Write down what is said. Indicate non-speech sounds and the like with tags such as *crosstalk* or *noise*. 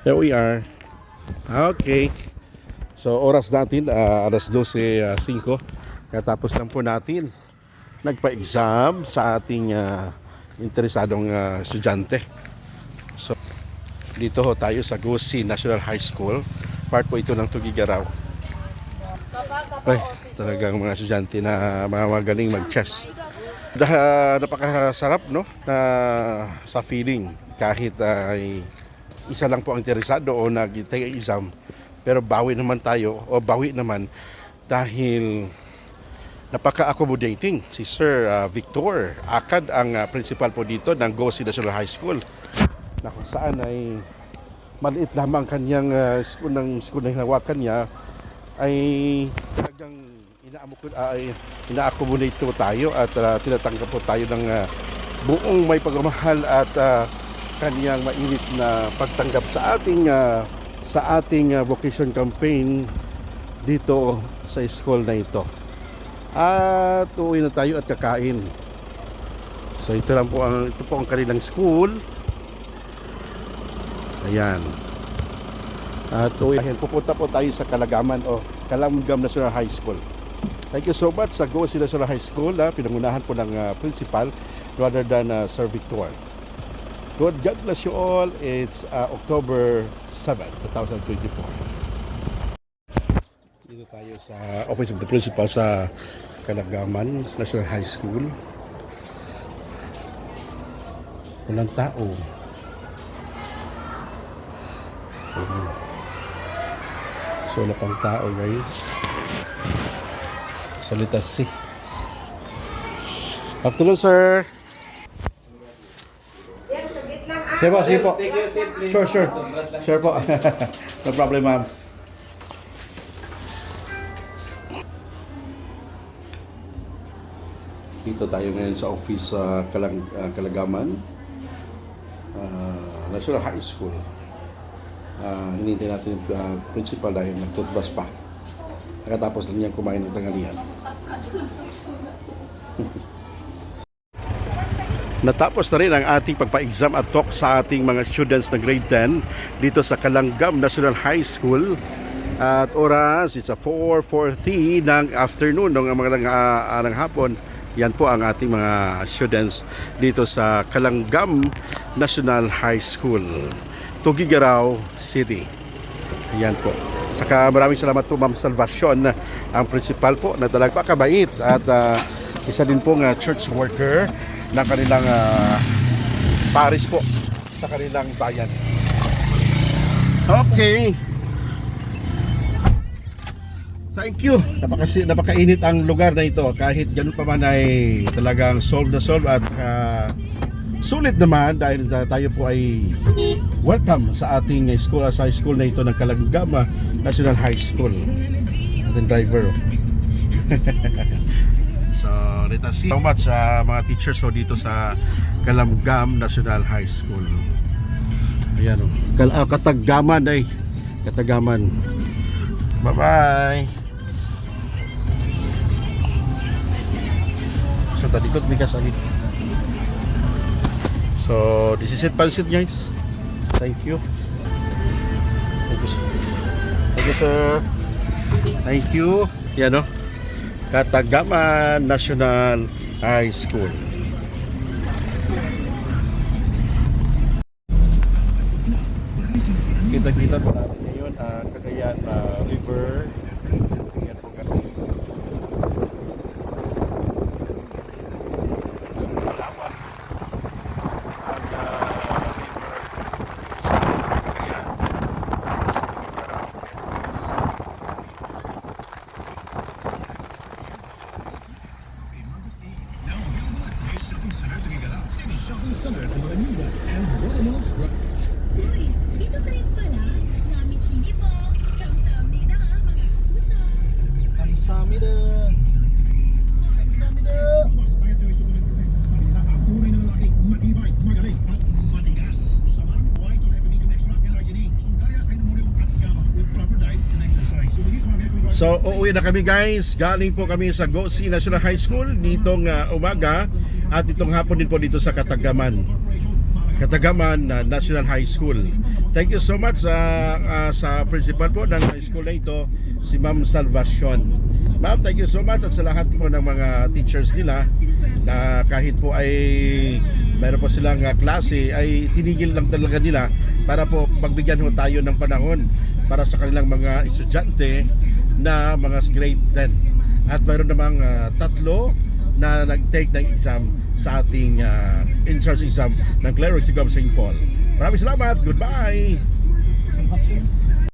Here we are. Okay. So oras natin ah, alas 12.05. Katapos lang po natin nagpa-exam sa ating ah, interesadong ah, estudyante. So dito ho tayo sa Gusi National High School. Part po ito ng Tugigaraw. Ay, talagang mga estudyante na mga magaling mag-chess. Dah, napakasarap no na sa feeling kahit ay isa lang po ang interesado o nag-take exam. Pero bawi naman tayo o bawi naman dahil napaka-accommodating si Sir ah, Victor. Akad ang ah, principal po dito ng Gosi National High School na kung saan ay maliit lamang kanyang ah, school ng school na hinawakan niya ay talagang inaamok ay ina-accommodate po tayo at ah, tinatanggap po tayo ng ah, buong may pagmamahal at ah, kaniyang mainit na pagtanggap sa ating ah, sa ating ah, vocation campaign dito sa school na ito. At uwi na tayo at kakain. So ito lang po ang ito po ang kanilang school. Ayan. At uwi pupunta po tayo sa Kalagaman o Kalamgam National High School. Thank you so much sa Go National High School. Ha? Pinangunahan po ng ah, principal rather than ah, Sir Victor. Good God bless you all. It's uh, October 7, 2024. Dito tayo sa Office of the Principal sa Kalagaman National High School. Walang tao. So, wala pang tao guys. Salita si. Afternoon, sir. Sige po, sige po. Sure, sure. Sure po. *laughs* no problem, ma'am. Dito tayo ngayon sa office sa Kalang, ah, Kalagaman ah, National High School. Uh, hinintay natin yung ah, principal dahil nagtutbas pa. Nakatapos lang niya kumain ng tanghalian. *laughs* Natapos na rin ang ating pagpa-exam at talk sa ating mga students na grade 10 dito sa Kalanggam National High School. At oras, it's a 4.40 ng afternoon, ng mga ng, uh, ng hapon. Yan po ang ating mga students dito sa Kalanggam National High School, Tugigaraw City. Yan po. Saka maraming salamat po Ma'am Salvacion, ang principal po na talagang pakabait at ah, isa din pong ah, church worker ng kanilang ah, parish po sa kanilang bayan. Okay. Thank you. Napakasi, napakainit ang lugar na ito. Kahit ganun pa man ay talagang solve na solve at ah, sulit naman dahil tayo po ay welcome sa ating school sa school na ito ng Kalagama National High School. Ating driver. *laughs* oh. so, let us see how much ah, mga teachers ho dito sa Kalamgam National High School. Ayan oh. Kal ah, Katagaman ay. Katagaman. Bye-bye. So, talikot may kasali. So, this is it, Pansit, guys. Thank you. Thank you, sir. Thank you, sir. Thank you. Yan, no? Katagaman National High School. Kita-kita po natin ngayon ang Cagayan ah, So, uuwi na kami guys. Galing po kami sa Gosi National High School nitong ah, umaga at itong hapon din po dito sa Katagaman. Katagaman na National High School. Thank you so much sa ah, sa principal po ng high school na ito, si Ma'am Salvacion. Ma'am, thank you so much at sa lahat po ng mga teachers nila na kahit po ay mayroon po silang ah, klase ay tinigil lang talaga nila para po pagbigyan ho tayo ng panahon para sa kanilang mga estudyante na mga grade 10. At mayroon namang ah, tatlo na nag-take ng exam sa ating uh, in-charge exam ng Clerics Exam St. Paul. Maraming salamat. Goodbye!